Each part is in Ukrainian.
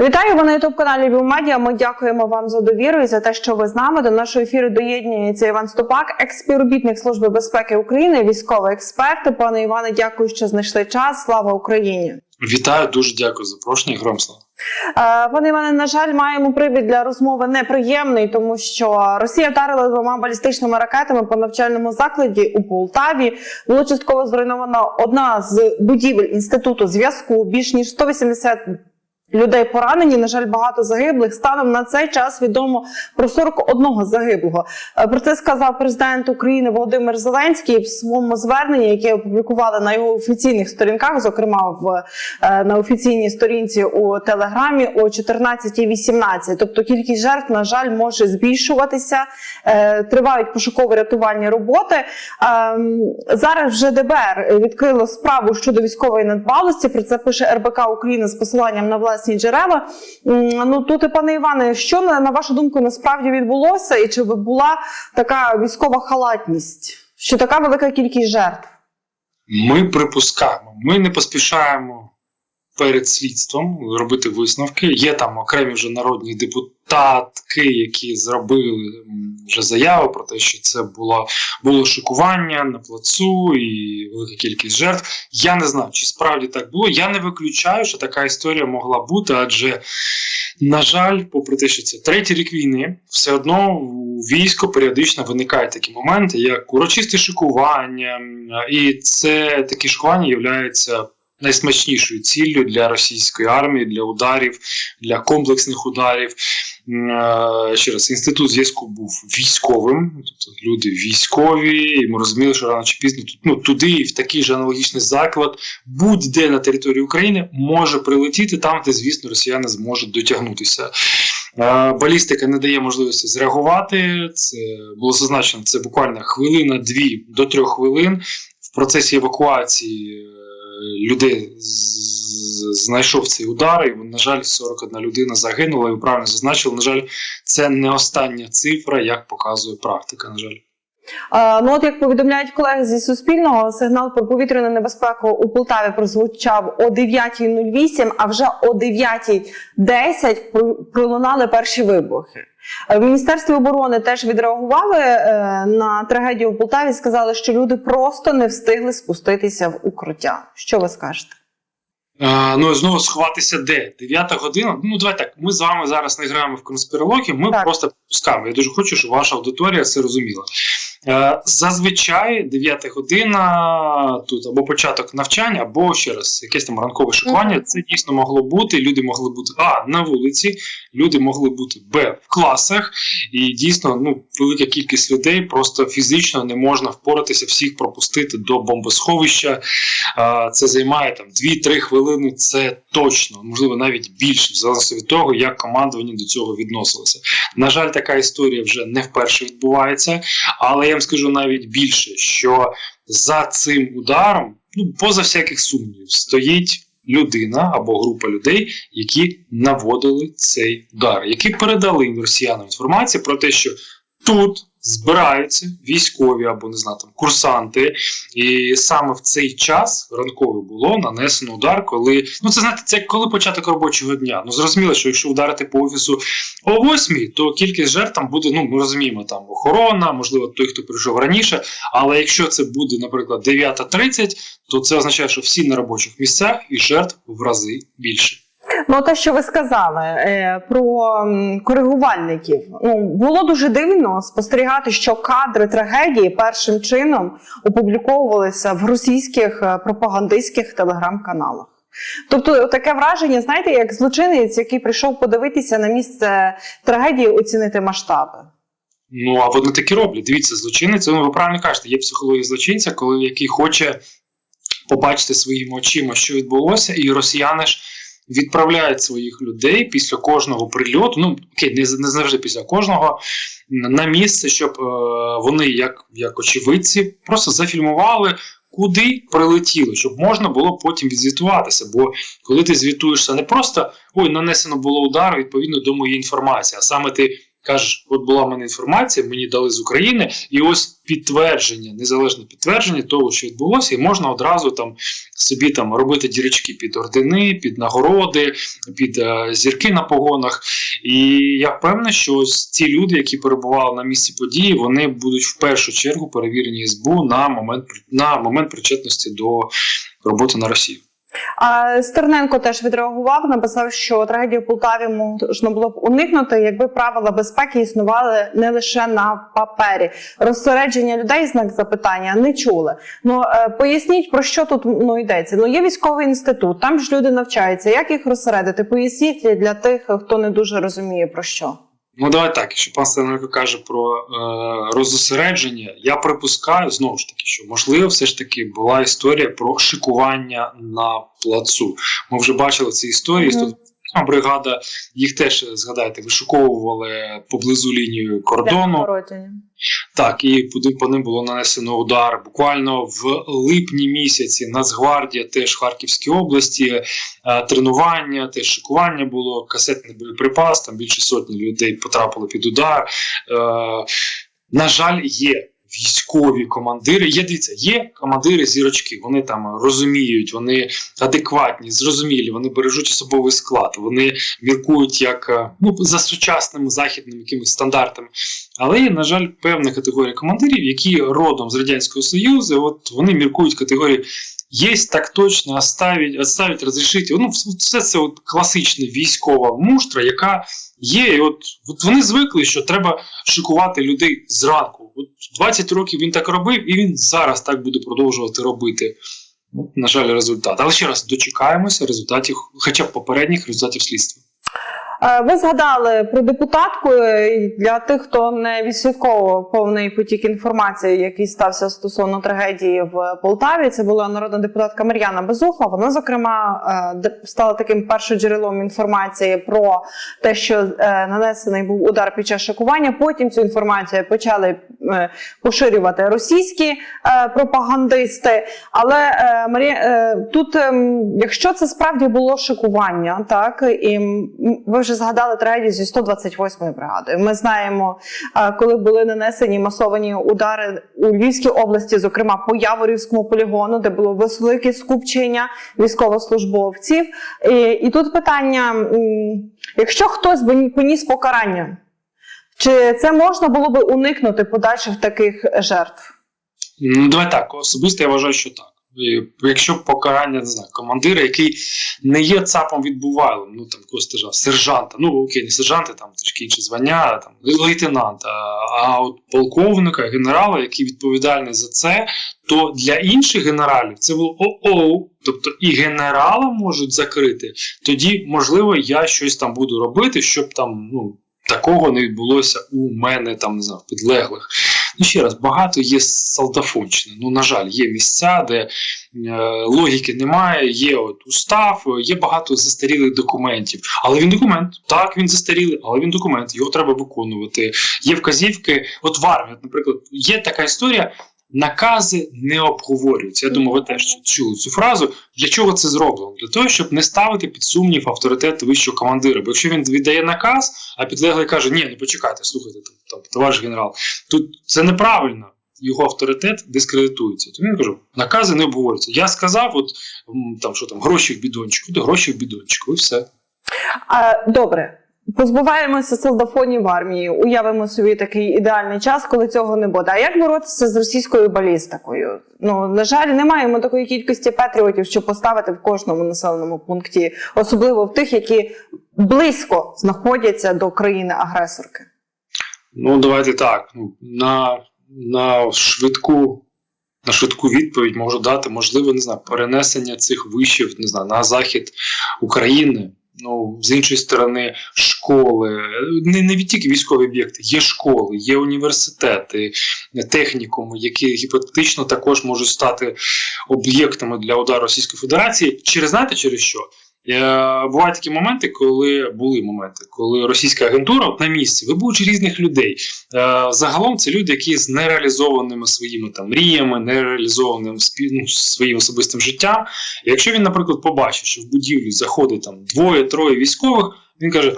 Вітаю ви на ютуб каналі Вівмедіа. Ми дякуємо вам за довіру і за те, що ви з нами. До нашого ефіру доєднується Іван Стопак, експівробітник Служби безпеки України, військовий експерт. Пане Іване, дякую, що знайшли час. Слава Україні! Вітаю, дуже дякую за запрошення. Гром слава. Е, Пане Іване, на жаль, маємо привід для розмови неприємний, тому що Росія вдарила двома балістичними ракетами по навчальному закладі у Полтаві. Було частково зруйновано одна з будівель інституту зв'язку. Більш ніж 180 людей поранені. На жаль, багато загиблих. Станом на цей час відомо про 41 загиблого. Е, Про це сказав президент України Володимир Зеленський в своєму зверненні, яке опублікували на його офіційних сторінках, зокрема в е, на офіційній сторінці у телеграмі о 14.18. Тобто кількість жертв, на жаль, може збільшуватися. Е, Тривають пошукові рятувальні роботи. Ем, Зараз вже ДБР відкрило справу щодо військової недбалості. Про це пише РБК України з посиланням на власні джерела. Ну тут, пане Іване, що на, вашу думку насправді відбулося, і чи була така військова халатність, що така велика кількість жертв? Ми припускаємо, ми не поспішаємо перед слідством робити висновки. Є там окремі вже народні депутатки, які зробили вже заяву про те, що це було, було шокування на плацу і велика кількість жертв. Я не знаю, чи справді так було. Я не виключаю, що така історія могла бути, адже. На жаль, попри те, що це третій рік війни, все одно у війську періодично виникають такі моменти, як урочисте шикування, і це такі шикування являються найсмачнішою ціллю для російської армії, для ударів, для комплексних ударів. Е, Ще раз, інститут зв'язку був військовим, тобто люди військові, і ми розуміли, що рано чи пізно ну, туди, і в такий же аналогічний заклад, будь-де на території України може прилетіти там, де, звісно, росіяни зможуть дотягнутися. Е, Балістика не дає можливості зреагувати. Це було зазначено, це буквально хвилина-дві до трьох хвилин. В процесі евакуації е, людей знайшов цей удар, і, на жаль, 41 людина загинула, і ви правильно зазначили. На жаль, це не остання цифра, як показує практика. На жаль. Е, Ну, от як повідомляють колеги зі Суспільного, сигнал про повітряну небезпеку у Полтаві прозвучав о 9.08, а вже о 9.10 пролунали перші вибухи. Е, В Міністерстві оборони теж відреагували е, на трагедію в Полтаві. Сказали, що люди просто не встигли спуститися в укриття. Що ви скажете? Е, ну знову сховатися де? Дев'ята година. Ну давай так. Ми з вами зараз не граємо в конспірологію, ми Так. просто пускаємо. Я дуже хочу, щоб ваша аудиторія це розуміла. Е, зазвичай 9 година тут або початок навчання, або ще раз якесь там ранкове шикування. Це дійсно могло бути. Люди могли бути а на вулиці, люди могли бути б в класах, і дійсно ну велика кількість людей просто фізично не можна впоратися, всіх пропустити до бомбосховища. Це займає там 2-3 хвилини. Це точно, можливо, навіть більше, в залежності від того, як командування до цього відносилося. На жаль, така історія вже не вперше відбувається, але я вам скажу навіть більше, що за цим ударом, ну поза всяких сумнівів, стоїть. Людина або група людей, які наводили цей удар, які передали росіянам інформацію про те, що тут збираються військові або не знаю, там курсанти, і саме в цей час ранковий було нанесено удар, коли ну це знаєте, це коли початок робочого дня. Ну зрозуміло, що якщо вдарити по офісу о 8, то кількість жертв там буде. Ну ми розуміємо, там охорона, можливо, той, хто прийшов раніше. Але якщо це буде, наприклад, 9.30, то це означає, що всі на робочих місцях і жертв в рази більше. Ну, те, що ви сказали е, про коригувальників, ну було дуже дивно спостерігати, що кадри трагедії першим чином опубліковувалися в російських е, пропагандистських телеграм-каналах. Тобто таке враження, знаєте, як злочинець, який прийшов подивитися на місце трагедії, оцінити масштаби. Ну а вони такі роблять. Дивіться, злочинець. Ну, ви правильно кажете, є психологія злочинця, коли який хоче побачити своїми очима, що відбулося, і росіяни ж відправляють своїх людей після кожного прильоту. Ну окей, не, не завжди після кожного на місце, щоб е, вони, як, як очевидці, просто зафільмували. Куди прилетіло, щоб можна було потім відзвітуватися. Бо коли ти звітуєшся не просто ой, нанесено було удар відповідно до моєї інформації, а саме ти кажеш, от була в мене інформація, мені дали з України, і ось підтвердження, незалежне підтвердження того, що відбулося, і можна одразу там собі там робити дірочки під ордени, під нагороди, під е, зірки на погонах. І я впевнений, що ось ці люди, які перебували на місці події, вони будуть в першу чергу перевірені СБУ на момент на момент причетності до роботи на Росію. Стерненко теж відреагував, написав, що трагедію в Полтаві можна було б уникнути, якби правила безпеки існували не лише на папері. Розсередження людей знак запитання не чули. Ну е, поясніть про що тут ну йдеться. Ну є військовий інститут, там ж люди навчаються. Як їх розсередити? Поясніть для тих, хто не дуже розуміє про що. Ну, давай так, якщо пан Стенко каже про е, розосередження, я припускаю знову ж таки, що можливо, все ж таки була історія про шикування на плацу. Ми вже бачили ці історії. Mm бригада їх теж згадайте, вишуковували поблизу лінії кордону. Так, і по, по ним було нанесено удар. Буквально в липні місяці Нацгвардія теж в Харківській області, е, тренування, теж шикування було, касетний боєприпас, там більше сотні людей потрапили під удар. Е, на жаль, є. Військові командири, є дивіться, є командири зірочки. Вони там розуміють, вони адекватні, зрозумілі, вони бережуть особовий склад, вони міркують як е, ну за сучасними західними якимись стандартами. Але є, на жаль, певна категорія командирів, які родом з Радянського Союзу, от вони міркують категорії. Є так точно, оставить, оставить, розрішити. Ну, все це от класична військова муштра, яка є. От, от вони звикли, що треба шикувати людей зранку. От 20 років він так робив, і він зараз так буде продовжувати робити. От, на жаль, результат. Але ще раз дочекаємося результатів, хоча б попередніх результатів слідства. Е, Ви згадали про депутатку для тих, хто не відслідковував повний потік інформації, який стався стосовно трагедії в Полтаві. Це була народна депутатка Мар'яна Безухла. Вона, зокрема, е, стала таким першоджерелом інформації про те, що е, нанесений був удар під час шокування. Потім цю інформацію почали е, поширювати російські е, пропагандисти. Але е, Марія, е, тут, ем, якщо це справді було шикування, так і ви вже згадали трагедію зі 128-ї бригадою. Ми знаємо, е, коли були нанесені масовані удари у Львівській області, зокрема по Яворівському полігону, де було велике скупчення військовослужбовців. І, і тут питання: якщо хтось би поніс покарання, чи це можна було би уникнути подальших таких жертв? Ну, давай так, особисто я вважаю, що так. Якщо покарання, не знаю, командира, який не є цапом відбувалим, ну там когось стежав, сержанта, ну окей, не сержанти, там трішки інші звання, там лейтенанта, а от полковника, генерала, який відповідальний за це, то для інших генералів це було о-оу, тобто і генерала можуть закрити, тоді, можливо, я щось там буду робити, щоб там, ну. Такого не відбулося у мене там не знаю, підлеглих. Ну ще раз, багато є солдафонщини. Ну, на жаль, є місця, де е, логіки немає, є от устав, є багато застарілих документів. Але він документ. Так, він застарілий, але він документ, його треба виконувати. Є вказівки. От в армії, наприклад, є така історія. Накази не обговорюються. Я думаю, ви теж чули цю фразу. Для чого це зроблено? Для того, щоб не ставити під сумнів авторитет вищого командира. Бо якщо він віддає наказ, а підлеглий каже: Ні, ну почекайте, слухайте, там, товариш генерал, тут це неправильно. Його авторитет дискредитується. Тому я кажу, накази не обговорюються. Я сказав, от там що там гроші в бідончику, то гроші в бідончику, і все. А, добре. Позбуваємося солдафонів в армії, уявимо собі такий ідеальний час, коли цього не буде. А як боротися з російською балістикою? Ну на жаль, не маємо такої кількості патріотів, щоб поставити в кожному населеному пункті, особливо в тих, які близько знаходяться до країни-агресорки. Ну, давайте так. Ну, на, на швидку. На швидку відповідь можу дати, можливо, не знаю, перенесення цих вишів не знаю, на захід України. Ну, з іншої сторони, школи, не, не тільки військові об'єкти, є школи, є університети, технікуми, які гіпотетично також можуть стати об'єктами для удару Російської Федерації. Через знаєте через що? Е, бувають такі моменти, коли були моменти, коли російська агентура на місці вибуючи різних людей. Е, загалом це люди, які з нереалізованими своїми там мріями, нереалізованим ну, своїм особистим життям. Якщо він, наприклад, побачить, що в будівлю заходить там двоє-троє військових, він каже: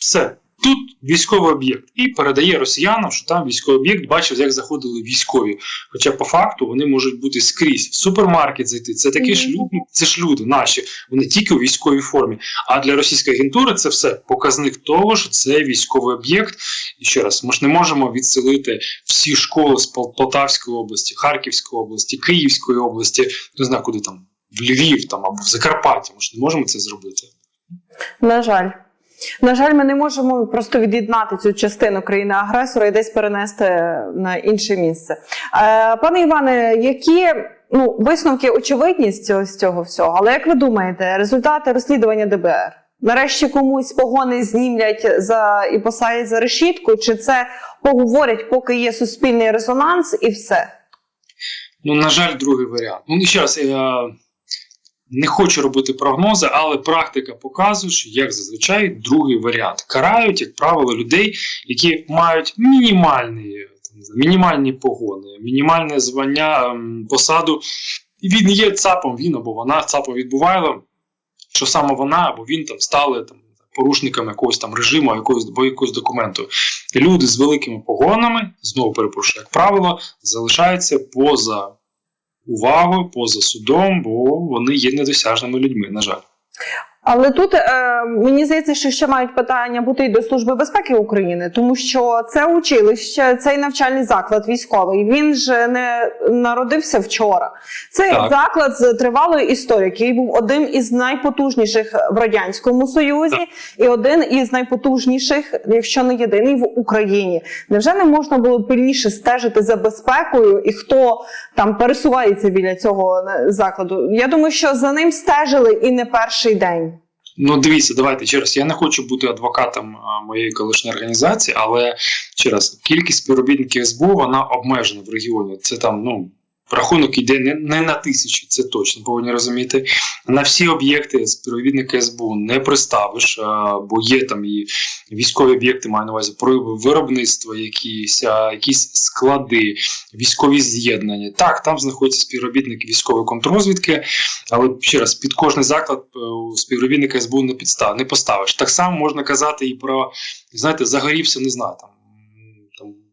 все, тут військовий об'єкт, і передає росіянам, що там військовий об'єкт бачив, як заходили військові. Хоча по факту вони можуть бути скрізь в супермаркет зайти. Це такі ж люди, це ж люди наші, вони тільки у військовій формі. А для російської агентури це все показник того, що це військовий об'єкт. І ще раз, ми ж не можемо відселити всі школи з Пол- Полтавської області, Харківської області, Київської області, не знаю, куди там, в Львів там або в Закарпатті. Ми ж не можемо це зробити. На жаль. На жаль, ми не можемо просто від'єднати цю частину країни-агресора і десь перенести на інше місце. Е, пане Іване, які ну, висновки очевидні з цього, з цього всього, але як ви думаєте, результати розслідування ДБР? Нарешті комусь погони знімлять за і посадять за решітку, чи це поговорять, поки є суспільний резонанс, і все? Ну, на жаль, другий варіант. Ну, ще я не хочу робити прогнози, але практика показує, що, як зазвичай, другий варіант. Карають, як правило, людей, які мають мінімальні, там, мінімальні погони, мінімальне звання, ем, посаду. І він є ЦАПом, він або вона ЦАПом відбуває, що саме вона або він там стали там, порушниками якогось там режиму, якогось, або якогось документу. Люди з великими погонами, знову перепрошую, як правило, залишаються поза увагою, поза судом, бо вони є недосяжними людьми, на жаль. Але тут е, мені здається, що ще мають питання бути і до Служби безпеки України, тому що це училище, цей навчальний заклад військовий. Він ж не народився вчора. Це Так. заклад з тривалою історією, який був один із найпотужніших в радянському союзі, і один із найпотужніших, якщо не єдиний, в Україні. Невже не можна було пильніше стежити за безпекою і хто там пересувається біля цього е, закладу? Я думаю, що за ним стежили і не перший день. Ну, дивіться, давайте ще раз. Я не хочу бути адвокатом моєї колишньої організації, але ще раз, кількість співробітників СБУ вона обмежена в регіоні. Це там, ну. Рахунок іде не, не на тисячі, це точно повинні розуміти. На всі об'єкти співробітника СБУ не приставиш, а, бо є там і військові об'єкти, маю на увазі прояви виробництва, якісь, а, якісь склади, військові з'єднання. Так, там знаходяться співробітники військової контррозвідки, але ще раз, під кожний заклад е, співробітника СБУ не підстав, не поставиш. Так само можна казати і про, знаєте, загорівся, не знаю, там.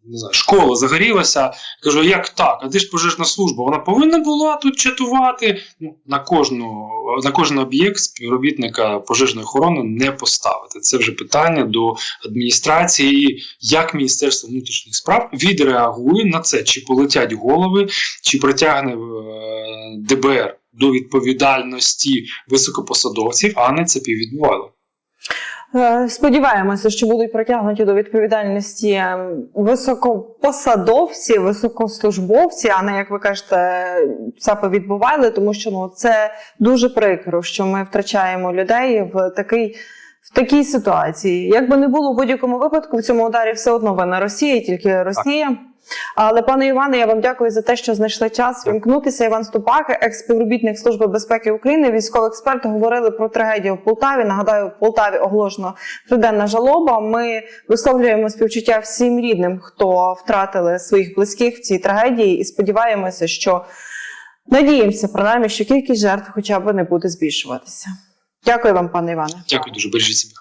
Не знаю, школа загорілася. Кажу, як так? А де ж пожежна служба? Вона повинна була тут чатувати. Ну, на кожну на кожен об'єкт співробітника пожежної охорони не поставити. Це вже питання до адміністрації, як Міністерство внутрішніх справ відреагує на це, чи полетять голови, чи притягне е, ДБР до відповідальності високопосадовців, а не це піввідбувало. Е, Сподіваємося, що будуть притягнуті до відповідальності е, високопосадовці, високослужбовці, а не як ви кажете, ЦАПи відбували, тому що ну це дуже прикро, що ми втрачаємо людей в такий. В такій ситуації, як би не було в будь-якому випадку, в цьому ударі все одно вина Росія, тільки Росія. Але пане Іване, я вам дякую за те, що знайшли час вімкнутися. Іван Ступак, екс-співробітник Служби безпеки України, військовий експерт, говорили про трагедію в Полтаві. Нагадаю, в Полтаві оголошено триденна жалоба. Ми висловлюємо співчуття всім рідним, хто втратили своїх близьких в цій трагедії, і сподіваємося, що надіємося, принаймні, що кількість жертв хоча б не буде збільшуватися. Дякую вам, пане Іване. Дякую дуже, бережіть себе.